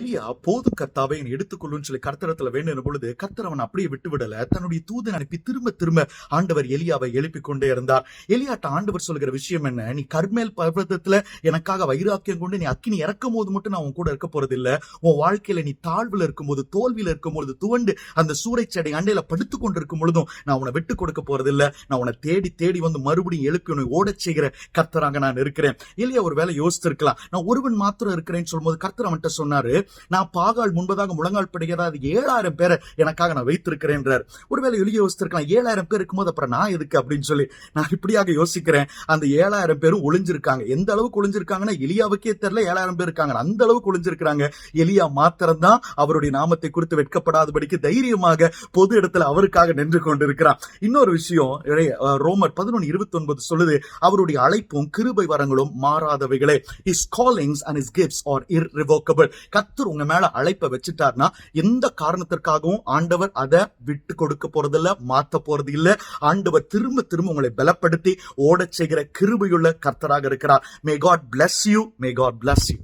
எலியா போது கர்த்தாவை என்னை எடுத்துக்கொள்ளுன்னு சொல்லி கர்த்தரத்துல வேண்டின பொழுது கர்த்தர் அவன் அப்படியே விட்டு விடல தன்னுடைய தூதன் அனுப்பி திரும்ப திரும்ப ஆண்டவர் எலியாவை எழுப்பி கொண்டே இருந்தார். எலியாட்ட ஆண்டவர் சொல்கிற விஷயம் என்ன? நீ கர்மேல் பர்வதத்துல எனக்காக வைராக்கியம் கொண்டு நீ அக்கினி இறக்கும் போது மட்டும் நான் உன் கூட இருக்க போறது இல்ல உன் வாழ்க்கையில நீ தாழ்வுல இருக்கும்போது தோல்வியில இருக்கும்போது துவண்டு அந்த சூறைச்சடை அண்டையில படுத்து கொண்டிருக்கும் பொழுதும் நான் உன்னை விட்டு கொடுக்க போறது இல்ல நான் உன்னை தேடி தேடி வந்து மறுபடியும் எழுப்பி உன்னை ஓடச் செய்கிற கர்த்தராக நான் இருக்கிறேன். எலியா ஒரு வேலை யோசித்திருக்கலாம். நான் ஒருவன் மாத்திரம் இருக்கிறேன்னு சொல்லும்போது கர்த்தர் அவன்கிட்ட சொன்னாரு நான் பாகால் முன்பதாக முழங்கால் படுகிறதா அது ஏழாயிரம் பேரை எனக்காக நான் வைத்திருக்கிறேன்றார் ஒருவேளை எளிய யோசித்திருக்கலாம். ஏழாயிரம் பேர் இருக்கும்போது அப்புறம் நான் எதுக்கு அப்படின்னு சொல்லி நான் இப்படியாக யோசிக்கிறேன். அந்த ஏழாயிரம் பேரும் ஒளிஞ்சிருக்காங்க. எந்த அளவுக்கு ஒளிஞ்சிருக்காங்கன்னா எலியாவுக்கே தெரியல. ஏழாயிரம் பேர் இருக்காங்க. அந்த அளவுக்கு ஒளிஞ்சிருக்காங்க எலியா மாத்திரம்தான் அவருடைய நாமத்தை குறித்து வெட்கப்படாதபடிக்கு தைரியமாக பொது இடத்துல அவருக்காக நின்று கொண்டிருக்கிறான் இன்னொரு விஷயம் ரோமர் பதினொன்று இருபத்தி ஒன்பது சொல்லுது அவருடைய அழைப்பும் கிருபை வரங்களும் மாறாதவைகளே. His callings and his gifts are irrevocable. கர்த்தர் உங்க மேல அழைப்பை வச்சுட்டார்னா எந்த காரணத்திற்காகவும் ஆண்டவர் அதை விட்டு கொடுக்க போறதில்ல மாத்த போறது இல்ல ஆண்டவர் திரும்ப திரும்ப உங்களை பலப்படுத்தி ஓடச் செய்கிற கிருபையுள்ள கர்த்தராக இருக்கிறார். May God bless you may God bless you